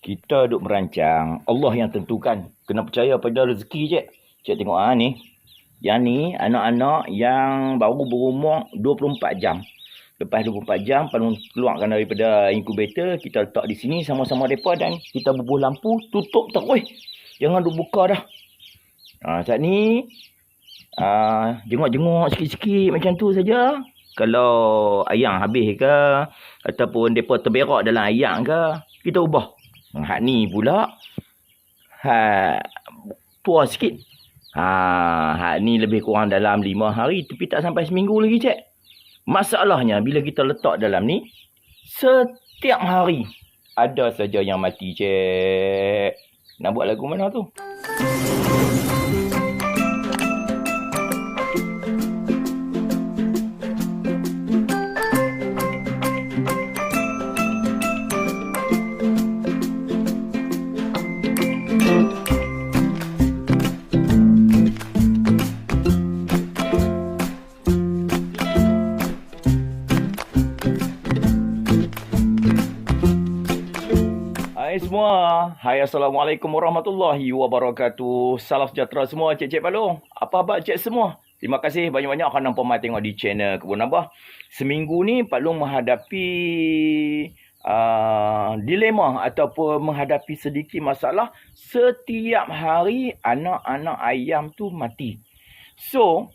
kita duk merancang, Allah yang tentukan. Kena percaya pada rezeki, cik. Cik tengok ah ni. Yang ni anak-anak yang baru berumur 24 jam. Lepas 24 jam, paling keluarkan daripada inkubator, kita letak di sini sama-sama mereka dan kita bubuh lampu, tutup terus. Jangan duk buka dah. Ha, saat ni, uh, jenguk-jenguk sikit-sikit macam tu saja. Kalau ayam habis ke, ataupun mereka terberak dalam ayam ke, kita ubah. Hak ni pula, hak tua sikit. Ha, hak ni lebih kurang dalam lima hari, tapi tak sampai seminggu lagi, cik. Masalahnya bila kita letak dalam ni setiap hari ada saja yang mati cik. Nak buat lagu mana tu? Hai Assalamualaikum warahmatullahi wabarakatuh. Salam sejahtera semua cik-cik balong. Apa khabar cik semua? Terima kasih banyak-banyak kerana pemai tengok di channel Kebun Abah. Seminggu ni Pak Long menghadapi uh, dilema ataupun menghadapi sedikit masalah. Setiap hari anak-anak ayam tu mati. So,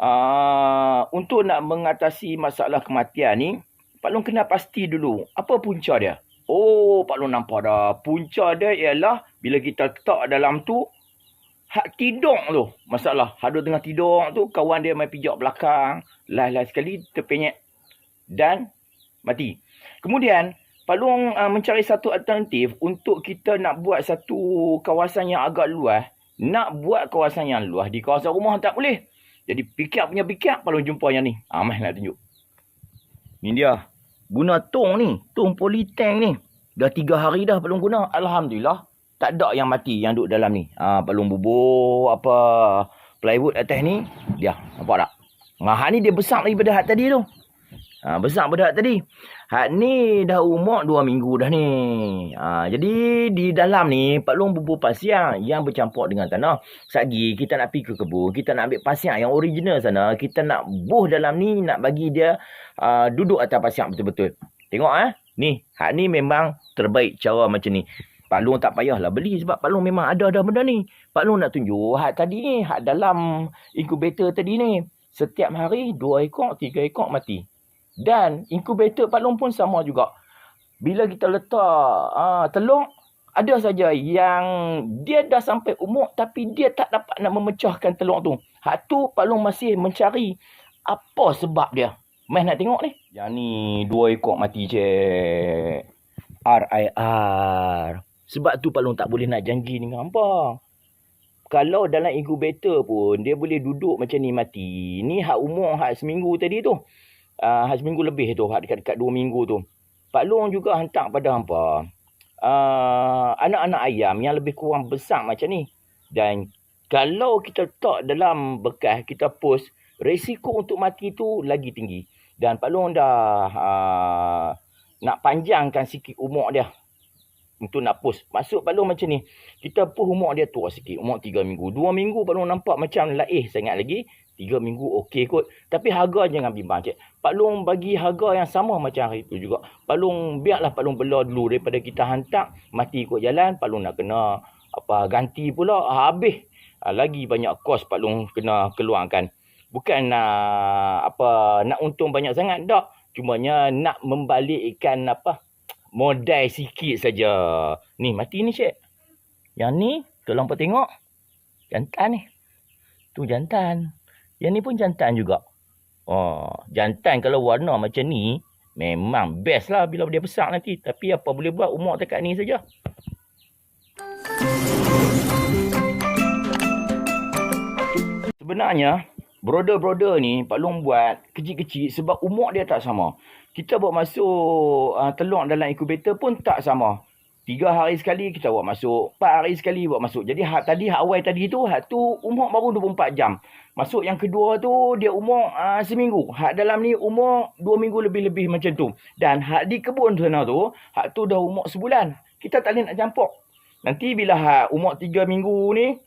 uh, untuk nak mengatasi masalah kematian ni, Pak Long kena pasti dulu apa punca dia. Oh, Pak Long nampak dah. Punca dia ialah bila kita letak dalam tu, hak tidur tu. Masalah, hadu tengah tidur tu, kawan dia main pijak belakang. Lah-lah sekali terpenyek. Dan mati. Kemudian, Pak Long uh, mencari satu alternatif untuk kita nak buat satu kawasan yang agak luas. Nak buat kawasan yang luas di kawasan rumah tak boleh. Jadi pikir punya pikir, Pak Long jumpa yang ni. Ah, nak tunjuk. Ni dia. Guna tong ni. Tong politank ni. Dah tiga hari dah belum guna. Alhamdulillah. Tak ada yang mati yang duduk dalam ni. Ha, belum bubur apa plywood atas ni. Dia. Nampak tak? Ha, hak ni dia besar daripada hak tadi tu. Ha, besar hak tadi. Hak ni dah umur dua minggu dah ni. Ha, jadi di dalam ni Pak Long bubur pasir yang bercampur dengan tanah. Sagi kita nak pergi ke kebun. Kita nak ambil pasir yang original sana. Kita nak buh dalam ni. Nak bagi dia uh, duduk atas pasir betul-betul. Tengok eh. Ni. Hak ni memang terbaik cara macam ni. Pak Long tak payahlah beli sebab Pak Long memang ada dah benda ni. Pak Long nak tunjuk hak tadi ni. Hak dalam inkubator tadi ni. Setiap hari dua ekor, tiga ekor mati. Dan inkubator Pak Long pun sama juga. Bila kita letak uh, telur, ada saja yang dia dah sampai umur tapi dia tak dapat nak memecahkan telur tu. Hak tu Pak Long masih mencari apa sebab dia. Mai nak tengok ni. Yang ni dua ekor mati cik. RIR. Sebab tu Pak Long tak boleh nak janji dengan hampa. Kalau dalam inkubator pun dia boleh duduk macam ni mati. Ni hak umur hak seminggu tadi tu. Uh, seminggu lebih tu. Dekat-dekat dua minggu tu. Pak Long juga hantar pada hampa. Uh, anak-anak ayam yang lebih kurang besar macam ni. Dan kalau kita letak dalam bekas kita post. Risiko untuk mati tu lagi tinggi. Dan Pak Long dah uh, nak panjangkan sikit umur dia. Untuk nak post. Maksud Pak Long macam ni. Kita post umur dia tua sikit. Umur 3 minggu. 2 minggu Pak Long nampak macam laih sangat lagi. 3 minggu okey kot. Tapi harga jangan bimbang cik. Pak Long bagi harga yang sama macam hari tu juga. Pak Long biarlah Pak Long bela dulu daripada kita hantar. Mati ikut jalan. Pak Long nak kena apa ganti pula. Habis. Lagi banyak kos Pak Long kena keluarkan bukan nak apa nak untung banyak sangat tak cumanya nak membalikkan apa modal sikit saja. Ni mati ni cik yang ni tolong apa tengok. Jantan ni. Tu jantan. Yang ni pun jantan juga. Oh jantan kalau warna macam ni memang best lah bila dia besar nanti. Tapi apa boleh buat umur dekat ni saja. Sebenarnya Broder-broder ni Pak Long buat kecil-kecil sebab umur dia tak sama. Kita buat masuk uh, telur dalam inkubator pun tak sama. Tiga hari sekali kita buat masuk. Empat hari sekali buat masuk. Jadi hak tadi, hak awal tadi tu, hak tu umur baru 24 jam. Masuk yang kedua tu, dia umur uh, seminggu. Hak dalam ni umur dua minggu lebih-lebih macam tu. Dan hak di kebun sana tu, hak tu dah umur sebulan. kita tak boleh nak campur. Nanti bila ha, umur tiga minggu ni,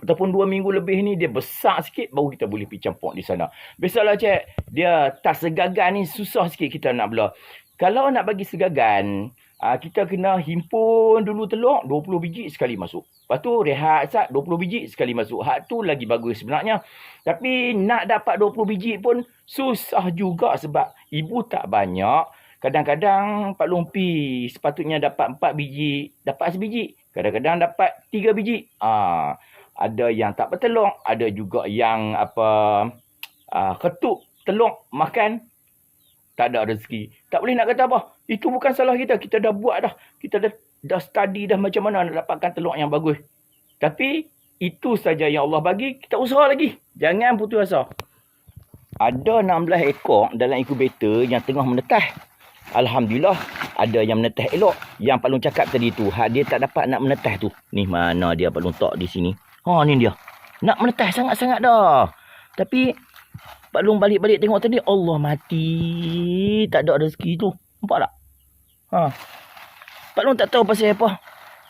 ataupun dua minggu lebih ni, dia besar sikit, baru kita boleh pergi campur di sana. Biasalah cik, dia tas segagan ni susah sikit kita nak belah. Kalau nak bagi segagan, uh, kita kena himpun dulu telur 20 biji sekali masuk. Lepas tu rehat sat 20 biji sekali masuk. Hak tu lagi bagus sebenarnya. Tapi nak dapat 20 biji pun susah juga sebab ibu tak banyak. Kadang-kadang Pak Lumpi sepatutnya dapat 4 biji, dapat sebiji. Kadang-kadang dapat 3 biji. Ah, ada yang tak bertelur, ada juga yang apa ah, ketuk telur makan tak ada rezeki. Tak boleh nak kata apa. Itu bukan salah kita. Kita dah buat dah. Kita dah, dah study dah macam mana nak dapatkan telur yang bagus. Tapi itu saja yang Allah bagi. Kita usaha lagi. Jangan putus asa. Ada 16 ekor dalam inkubator yang tengah menetah. Alhamdulillah ada yang menetas elok. Yang Pak Long cakap tadi tu, dia tak dapat nak menetas tu. Ni mana dia Pak Long tak di sini. Ha ni dia. Nak menetas sangat-sangat dah. Tapi Pak Long balik-balik tengok tadi Allah mati. Tak ada rezeki tu. Nampak tak? Ha. Pak Long tak tahu pasal apa.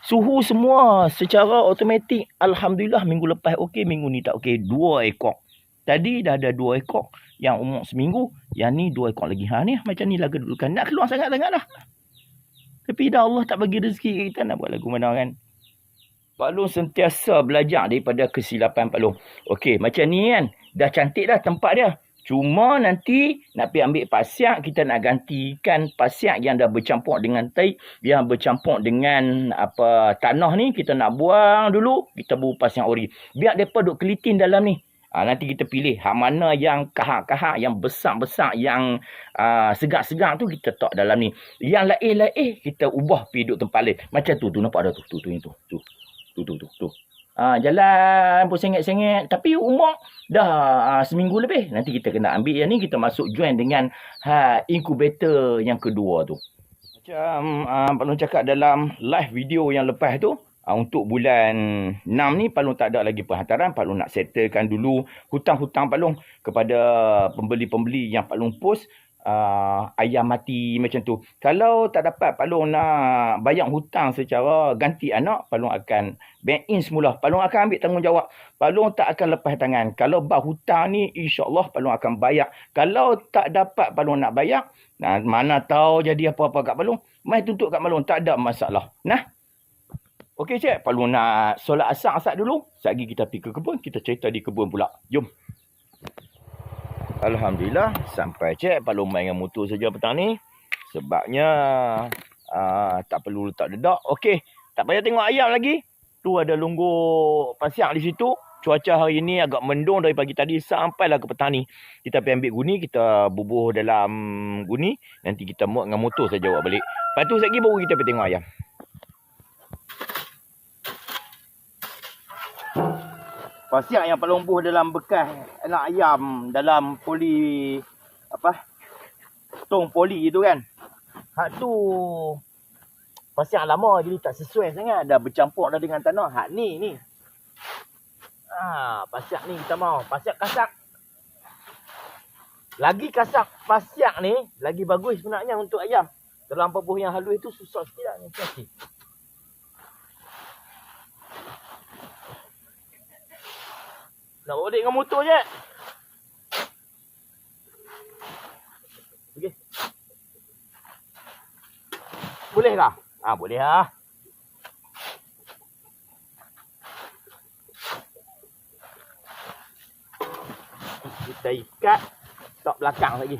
Suhu semua secara automatik. Alhamdulillah minggu lepas okey, minggu ni tak okey. Dua ekor. Tadi dah ada dua ekor yang umur seminggu. Yang ni dua ekor lagi. Ha ni macam ni lah kedudukan. Nak keluar sangat-sangat lah. Tapi dah Allah tak bagi rezeki kita nak buat lagu mana kan. Pak Long sentiasa belajar daripada kesilapan Pak Long. Okey macam ni kan. Dah cantik dah tempat dia. Cuma nanti nak pergi ambil pasiak, kita nak gantikan pasiak yang dah bercampur dengan tai, yang bercampur dengan apa tanah ni, kita nak buang dulu, kita buang pasiak ori. Biar mereka duduk kelitin dalam ni. Ha, nanti kita pilih hak mana yang kahak-kahak, yang besar-besar, yang uh, segak-segak tu kita tak dalam ni. Yang lain-lain kita ubah pergi duduk tempat lain. Macam tu, tu nampak dah tu. Tu, tu, tu. Tu, tu, tu, tu. tu. Ha, jalan pun sengit-sengit. Tapi umur dah uh, seminggu lebih. Nanti kita kena ambil yang ni. Kita masuk join dengan ha, inkubator yang kedua tu. Macam uh, Pak Long cakap dalam live video yang lepas tu. Uh, untuk bulan 6 ni Pak Long tak ada lagi penghantaran. Pak Long nak settlekan dulu hutang-hutang Pak Long kepada pembeli-pembeli yang Pak Long post uh, ayam mati macam tu. Kalau tak dapat Pak Long nak bayar hutang secara ganti anak, Pak Long akan bank in semula. Pak Long akan ambil tanggungjawab. Pak Long tak akan lepas tangan. Kalau bah hutang ni insya-Allah Pak Long akan bayar. Kalau tak dapat Pak Long nak bayar, nah, mana tahu jadi apa-apa kat Pak Long, mai tuntut kat Pak Long tak ada masalah. Nah, Okey cik, perlu nak solat asar-asar dulu. Sekejap kita pergi ke kebun, kita cerita di kebun pula. Jom. Alhamdulillah, sampai cik perlu main dengan motor saja petang ni. Sebabnya uh, tak perlu letak dedak. Okey, tak payah tengok ayam lagi. Tu ada lungguk pasiak di situ. Cuaca hari ni agak mendung dari pagi tadi sampailah ke petang ni. Kita pergi ambil guni, kita bubuh dalam guni. Nanti kita muat dengan motor saja buat balik. Lepas tu sekejap baru kita pergi tengok ayam. Pasiak yang paling lumpuh dalam bekas anak ayam dalam poli apa? Tong poli itu kan. Hak tu pasiak lama jadi tak sesuai sangat dah bercampur dah dengan tanah. Hak ni ni. Ah, pasiak ni kita mau. Pasiak kasak. Lagi kasak pasiak ni lagi bagus sebenarnya untuk ayam. Dalam pebuh yang halus itu susah sikit lah ni. Nak bawa dengan motor je. Okey. Boleh tak? Ah, boleh lah. Kita ikat tak belakang lagi.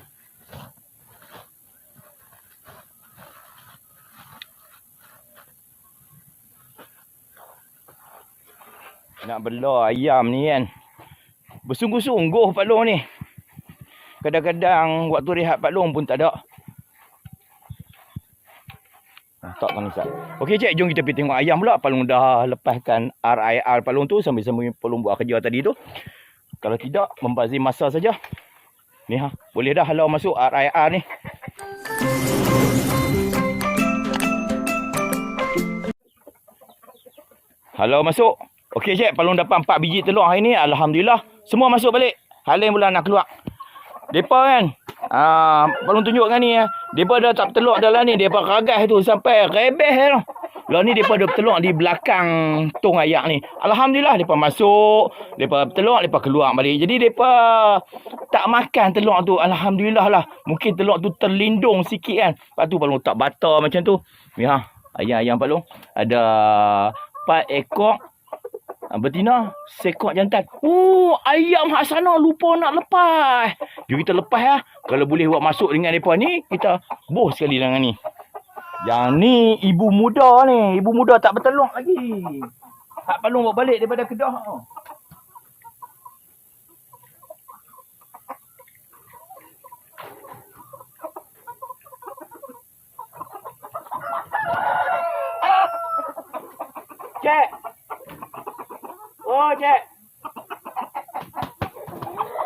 Nak bela ayam ni kan. Bersungguh-sungguh Pak Long ni. Kadang-kadang waktu rehat Pak Long pun tak ada. Ah, tak kan Ustaz. Okey cik, jom kita pergi tengok ayam pula. Pak Long dah lepaskan RIR Pak Long tu sambil-sambil Pak Long buat kerja tadi tu. Kalau tidak, membazir masa saja. Ni ha, boleh dah halau masuk RIR ni. Halau masuk. Okey cik, Pak Long dapat 4 biji telur hari ni. Alhamdulillah. Semua masuk balik. Halim pula nak keluar. Depa kan. Ah, uh, belum tunjuk kan ni ya. Depa dah tak teluk dalam ni, depa ragas tu sampai rebeh tu. Lah ni depa dah teluk di belakang tong ayak ni. Alhamdulillah depa masuk, depa teluk, depa keluar balik. Jadi depa tak makan teluk tu. Alhamdulillah lah. Mungkin teluk tu terlindung sikit kan. Lepas tu palung tak bata macam tu. Ya, ayam-ayam palung ada 4 ekor betina sekok jantan. Oh, ayam hak sana lupa nak lepas. Jom kita lepas ya. Kalau boleh buat masuk dengan depa ni, kita boh sekali dengan ni. Yang ni ibu muda ni. Ibu muda tak bertelur lagi. Hak palung bawa balik daripada Kedah. Cek. Oh, cek.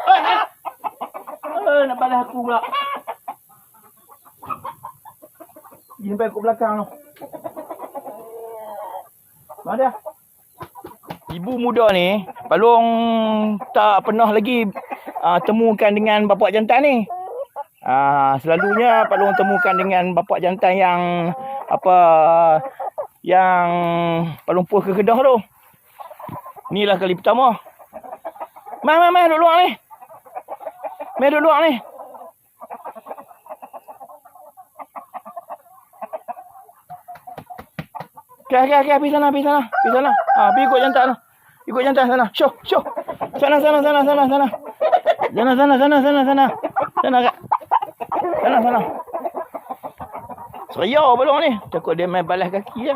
Eh, eh. Eh, nak balas aku pula. Pergi sampai ke belakang tu. Mana dia? Ibu muda ni, Palung tak pernah lagi uh, temukan dengan bapak jantan ni. Uh, selalunya Palung temukan dengan bapak jantan yang apa yang Palung puas ke Kedah tu. Inilah kali pertama. Mai, mai, mai, duduk luar ni. Mai, duduk luar ni. Okay, okay, okay. Pergi sana, pergi sana. Pergi sana. Ha, pergi ikut jantan tu. Ikut jantan sana. Syuh, syuh. Sana, sana, sana, sana, sana. Sana, sana, sana, sana, sana. Sana, kak. Sana, sana. Seria belum ni. Takut dia main balas kaki je.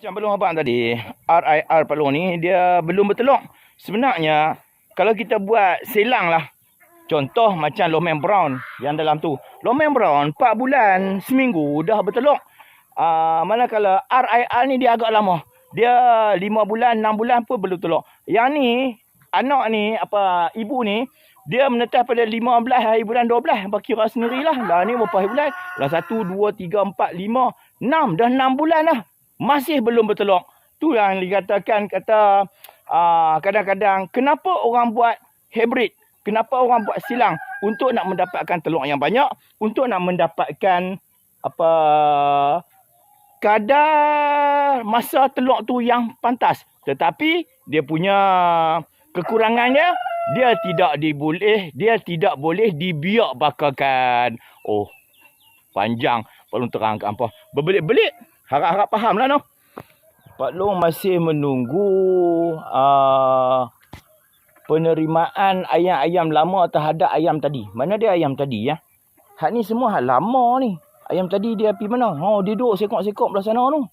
Macam belum abang tadi, RIR pelung ni dia belum bertelur. Sebenarnya kalau kita buat selang lah. Contoh macam Lomen Brown yang dalam tu. Lomen Brown 4 bulan seminggu dah bertelur. Uh, manakala RIR ni dia agak lama. Dia 5 bulan, 6 bulan pun belum telur. Yang ni, anak ni, apa ibu ni, dia menetas pada 15 hari bulan 12. Apa kira sendirilah. Lah ni berapa hari bulan? Lah 1, 2, 3, 4, 5, 6. Dah 6 bulan lah masih belum bertelur. Tu yang dikatakan kata uh, kadang-kadang kenapa orang buat hybrid? Kenapa orang buat silang? Untuk nak mendapatkan telur yang banyak, untuk nak mendapatkan apa kadar masa telur tu yang pantas. Tetapi dia punya kekurangannya dia tidak diboleh, dia tidak boleh dibiak bakalkan. Oh, panjang. Perlu terangkan apa. Berbelit-belit. Harap-harap faham lah no. Pak Long masih menunggu uh, penerimaan ayam-ayam lama terhadap ayam tadi. Mana dia ayam tadi ya? Hak ni semua hak lama ni. Ayam tadi dia pergi mana? Oh, dia duduk sekok-sekok belah sana tu.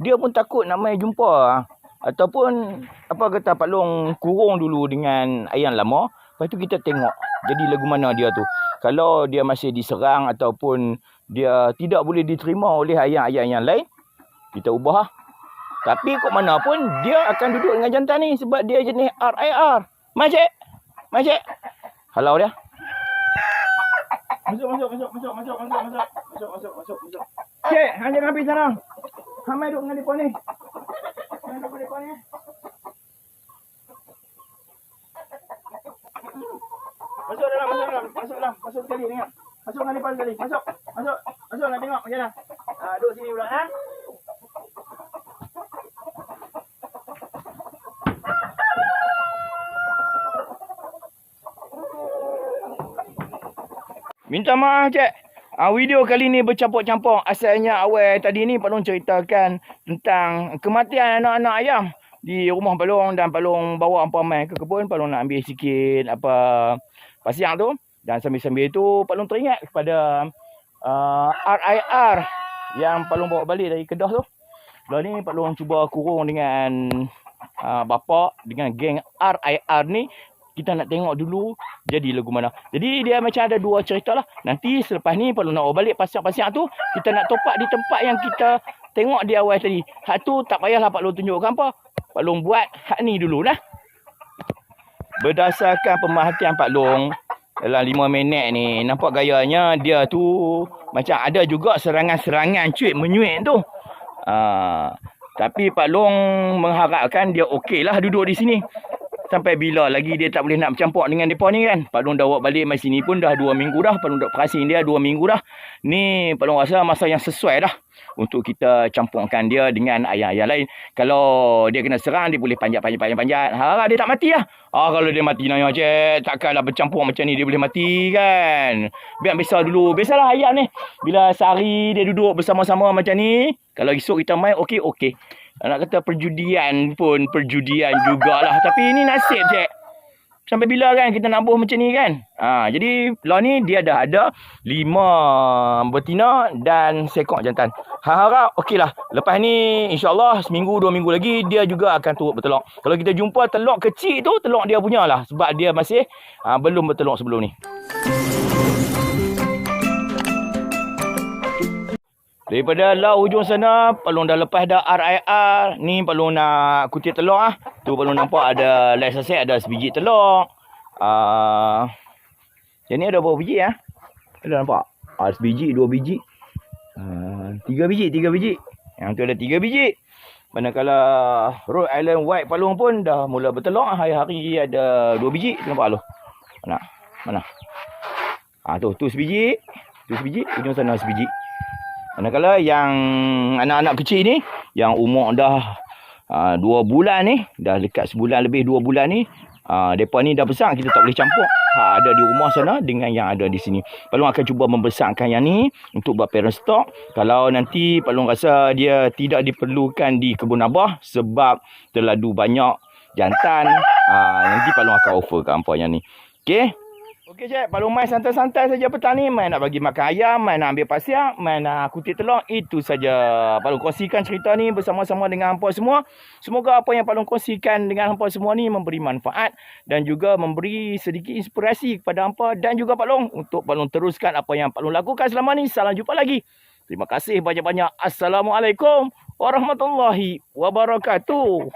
Dia pun takut nak main jumpa. Ataupun apa kata Pak Long kurung dulu dengan ayam lama. Lepas tu kita tengok jadi lagu mana dia tu. Kalau dia masih diserang ataupun dia tidak boleh diterima oleh ayam-ayam yang lain, kita ubah lah. Tapi kok mana pun, dia akan duduk dengan jantan ni sebab dia jenis RIR. Macik! Macik! Halau dia. Masuk, masuk, masuk, masuk, masuk, masuk, masuk, masuk, masuk, masuk, masuk. Cik, hanya nak pergi sana. Hamai duduk dengan mereka ni. Hamai duduk mereka ni. Masuk dalam, masuk dalam, masuk dalam, masuk sekali, tengok. Masuk dengan mereka sekali, masuk. Masuk. Masuk nak tengok macam mana. Ha, duduk sini pula. Ha? Minta maaf, Cik. Uh, video kali ni bercampur-campur. Asalnya awal tadi ni Palung ceritakan tentang kematian anak-anak ayam di rumah Palung dan Palung bawa apa mai ke kebun. Palung nak ambil sikit apa pasiang tu. Dan sambil-sambil tu Palung teringat kepada uh, RIR yang Pak Long bawa balik dari Kedah tu. Lah ni Pak Long cuba kurung dengan uh, bapa dengan geng RIR ni. Kita nak tengok dulu jadi lagu mana. Jadi dia macam ada dua cerita lah. Nanti selepas ni Pak Long nak bawa balik pasiak-pasiak tu. Kita nak topak di tempat yang kita tengok di awal tadi. Hak tu tak payahlah Pak Long tunjukkan apa. Pak Long buat hak ni dulu lah. Berdasarkan pemerhatian Pak Long, dalam lima minit ni nampak gayanya dia tu macam ada juga serangan-serangan cuit menyuit tu. Uh, tapi Pak Long mengharapkan dia okey lah duduk di sini. Sampai bila lagi dia tak boleh nak bercampur dengan mereka ni kan. Pak Long dah bawa balik mai sini pun dah 2 minggu dah. Pak Long dah perasing dia 2 minggu dah. Ni Pak Long rasa masa yang sesuai dah. Untuk kita campurkan dia dengan ayam-ayam lain. Kalau dia kena serang, dia boleh panjat-panjat-panjat. Harap dia tak mati lah. Ah, kalau dia mati nanya cik. Takkanlah bercampur macam ni dia boleh mati kan. Biar besar dulu. Biasalah ayam ni. Bila sehari dia duduk bersama-sama macam ni. Kalau esok kita main, okey, okey. Nak kata perjudian pun perjudian jugalah. Tapi ini nasib cik. Sampai bila kan kita nak buh macam ni kan? Ha, jadi lah ni dia dah ada lima betina dan sekok jantan. Harap okey lah. Lepas ni insyaAllah seminggu dua minggu lagi dia juga akan turut bertelur. Kalau kita jumpa telur kecil tu telur dia punya lah. Sebab dia masih ha, belum bertelur sebelum ni. Daripada lah ujung sana, Palung dah lepas dah RIR. Ni Palung nak kutip telur ah. Tu Palung nampak ada light set ada sebiji telur. Ah. yang ni ada berapa biji ah? Ada nampak? Ah, sebiji, dua biji. Ah, tiga biji, tiga biji. Yang tu ada tiga biji. Manakala Rhode Island White Palung pun dah mula bertelur. Hari-hari ada dua biji. Nampak lu? Mana? Mana? Ah, tu, tu sebiji. Tu sebiji, ujung sana sebiji. Manakala yang anak-anak kecil ni yang umur dah uh, dua bulan ni, dah dekat sebulan lebih dua bulan ni, uh, depa ni dah besar kita tak boleh campur. Ha, ada di rumah sana dengan yang ada di sini. Palung akan cuba membesarkan yang ni untuk buat parent stock. Kalau nanti Palung rasa dia tidak diperlukan di kebun abah sebab terlalu banyak jantan, uh, nanti Palung akan offer ke hampa yang ni. Okey. Okey Cik, kalau main santai-santai saja petang ni, main nak bagi makan ayam, main nak ambil pasir, main nak kutip telur, itu saja. Palung kongsikan cerita ni bersama-sama dengan hampa semua. Semoga apa yang Palung kongsikan dengan hampa semua ni memberi manfaat dan juga memberi sedikit inspirasi kepada hampa dan juga Palung untuk Palung teruskan apa yang Palung lakukan selama ni. Salam jumpa lagi. Terima kasih banyak-banyak. Assalamualaikum warahmatullahi wabarakatuh.